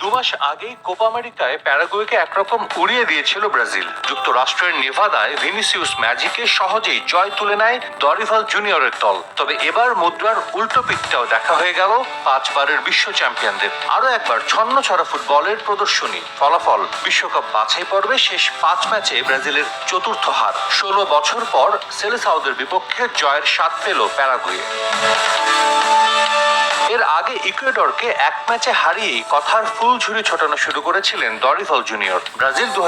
দু মাস আগেই কোপা আমেরিকায় প্যারাগুয়েকে একরকম উড়িয়ে দিয়েছিল ব্রাজিল। যুক্তরাষ্ট্রের নেভাদায় ভিনিসিউস ম্যাজিকে সহজেই জয় তুলে নেয় দরিভাল জুনিয়রের দল। তবে এবার মুদ্রার উল্টো পিঠটাও দেখা হয়ে গেল পাঁচবারের বিশ্ব চ্যাম্পিয়নদের। আরও একবার ছন্ন ছড়া ফুটবলের প্রদর্শনী। ফলাফল বিশ্বকাপ বাছাই পর্বে শেষ পাঁচ ম্যাচে ব্রাজিলের চতুর্থ হার। ষোলো বছর পর সেলেসাউদের বিপক্ষে জয়ের স্বাদ পেল প্যারাগুয়ে। এর আগে ইকুয়েডরকে এক ম্যাচে হারিয়েই কথার ফুল ঝুড়ি ছোটানো শুরু করেছিলেন দরিফল জুনিয়র। ব্রাজিল দু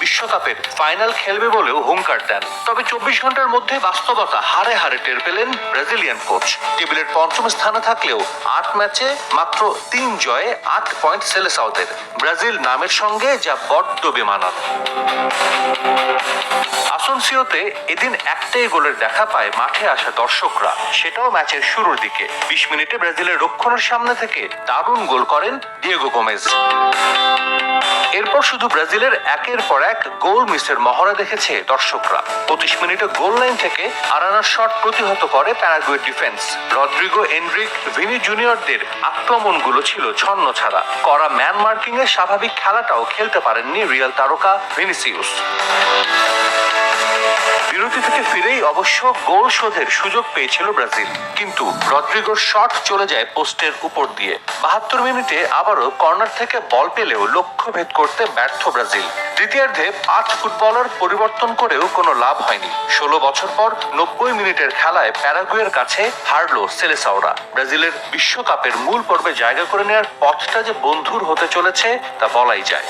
বিশ্বকাপের ফাইনাল খেলবে বলেও হুঙ্কার দেন। তবে চব্বিশ ঘণ্টার মধ্যে বাস্তবতা হারে হারে টের পেলেন ব্রাজিলিয়ান কোচ। টেবিলের পঞ্চম স্থানে থাকলেও আট ম্যাচে মাত্র তিন জয়ে আট পয়েন্ট সেলেসাউদের ব্রাজিল নামের সঙ্গে যা বড্ড বেমানান। আসনসিওতে এদিন একটাই গোলের দেখা পায় মাঠে আসা দর্শকরা। সেটাও ম্যাচের শুরুর দিকে। বিশ মিনিটে ব্রাজিলের রক্ষণের সামনে থেকে দারুণ গোল করেন ডিয়েগো গোমেজ। এরপর শুধু ব্রাজিলের একের পর এক গোল মিসের মহড়া দেখেছে দর্শকরা। পঁচিশ মিনিটে গোল লাইন থেকে আরানার শট প্রতিহত করে প্যারাগুয়ের ডিফেন্স। রদ্রিগো এন্ড্রিক ভিনি জুনিয়রদের আক্রমণগুলো ছিল ছন্ন ছাড়া। করা ম্যান মার্কিং এর স্বাভাবিক খেলাটাও খেলতে পারেননি রিয়াল তারকা ভিনিসিউস। বিরতি থেকে ফিরেই অবশ্য গোল শোধের সুযোগ পেয়েছিল ব্রাজিল। কিন্তু রদ্রিগোর শট চলে যায় পোস্টের উপর দিয়ে। বাহাত্তর মিনিটে আবারও কর্নার থেকে বল পেলেও লক্ষ্য ভেদ করতে ব্যর্থ ব্রাজিল। দ্বিতীয়ার্ধে পাঁচ ফুটবলার পরিবর্তন করেও কোনো লাভ হয়নি। ষোলো বছর পর নব্বই মিনিটের খেলায় প্যারাগুয়ের কাছে হারলো সেলেসাওরা। ব্রাজিলের বিশ্বকাপের মূল পর্বে জায়গা করে নেওয়ার পথটা যে বন্ধুর হতে চলেছে, তা বলাই যায়।